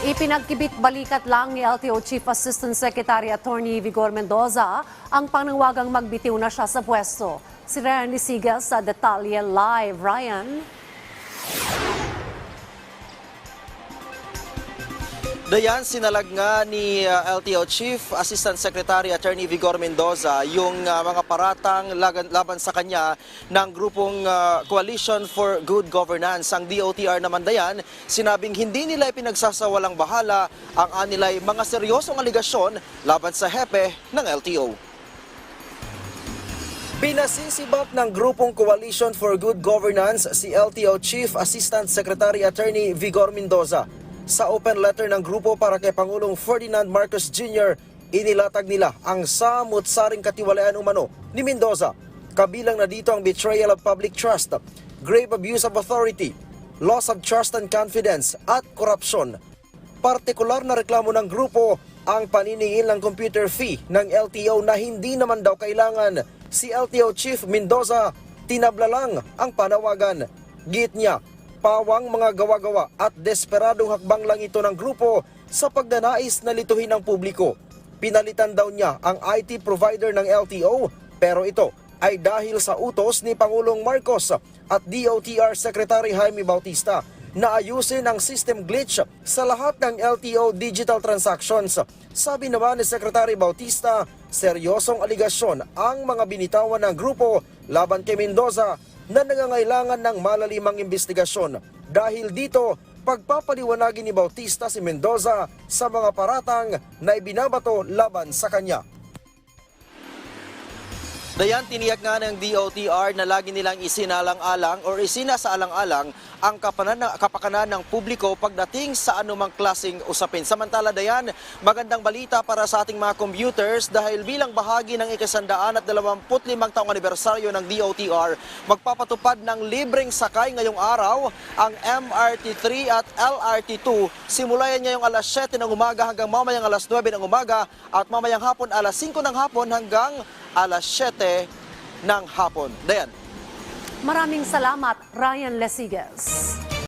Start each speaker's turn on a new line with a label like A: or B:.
A: Ipinagkibit balikat lang ni LTO Chief Assistant Secretary Attorney Vigor Mendoza ang panawagang magbitiw na siya sa pwesto. Si Ryan Lisigas sa Detalye Live. Ryan?
B: Dayan, sinalag nga ni uh, LTO Chief Assistant Secretary Attorney Vigor Mendoza yung uh, mga paratang lagan, laban sa kanya ng grupong uh, Coalition for Good Governance. Ang DOTR naman dayan, sinabing hindi nila ipinagsasawalang bahala ang anilay mga seryosong aligasyon laban sa hepe ng LTO. Pinasisibak ng grupong Coalition for Good Governance si LTO Chief Assistant Secretary Attorney Vigor Mendoza. Sa open letter ng grupo para kay Pangulong Ferdinand Marcos Jr., inilatag nila ang samut-saring katiwalaan umano ni Mendoza. Kabilang na dito ang betrayal of public trust, grave abuse of authority, loss of trust and confidence at korupsyon. Partikular na reklamo ng grupo ang paniningil ng computer fee ng LTO na hindi naman daw kailangan. Si LTO Chief Mendoza tinabla lang ang panawagan. Git niya, pawang mga gawa-gawa at desperadong hakbang lang ito ng grupo sa pagdanais na lituhin ng publiko. Pinalitan daw niya ang IT provider ng LTO pero ito ay dahil sa utos ni Pangulong Marcos at DOTR Secretary Jaime Bautista na ayusin ang system glitch sa lahat ng LTO digital transactions. Sabi naman ni Secretary Bautista, seryosong aligasyon ang mga binitawan ng grupo laban kay Mendoza na nangangailangan ng malalimang investigasyon. Dahil dito, pagpapaliwanagin ni Bautista si Mendoza sa mga paratang na ibinabato laban sa kanya. Dayan, tiniyak nga ng DOTR na lagi nilang isinalang-alang or isinasaalang-alang ang kapakanan ng publiko pagdating sa anumang klasing usapin. Samantala, Dayan, magandang balita para sa ating mga computers dahil bilang bahagi ng ikasandaan at 25 taong anibersaryo ng DOTR, magpapatupad ng libreng sakay ngayong araw ang MRT3 at LRT2. Simulayan niya yung alas 7 ng umaga hanggang mamayang alas 9 ng umaga at mamayang hapon alas 5 ng hapon hanggang alas 7 ng hapon. Dayan.
A: Maraming salamat, Ryan Lesigas.